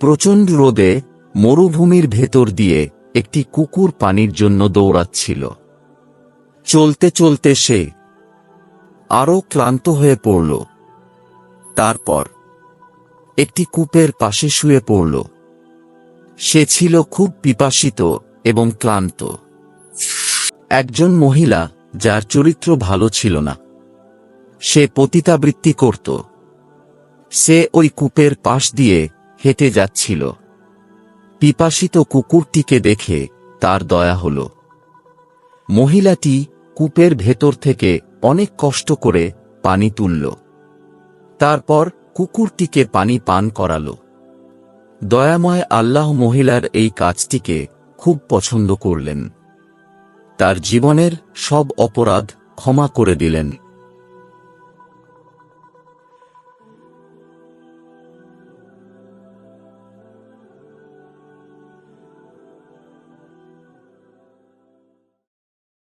প্রচণ্ড রোদে মরুভূমির ভেতর দিয়ে একটি কুকুর পানির জন্য দৌড়াচ্ছিল। চলতে চলতে সে আরও ক্লান্ত হয়ে পড়ল। তারপর একটি কূপের পাশে শুয়ে পড়ল। সে ছিল খুব পিপাসিত এবং ক্লান্ত। একজন মহিলা যার চরিত্র ভালো ছিল না। সে পতিতাবৃত্তি করত। সে ওই কূপের পাশ দিয়ে হেঁটে যাচ্ছিল। পিপাসিত কুকুরটিকে দেখে তার দয়া হল। মহিলাটি কূপের ভেতর থেকে অনেক কষ্ট করে পানি তুলল। তারপর কুকুরটিকে পানি পান করালো। দয়াময় আল্লাহ মহিলার এই কাজটিকে খুব পছন্দ করলেন। তার জীবনের সব অপরাধ ক্ষমা করে দিলেন।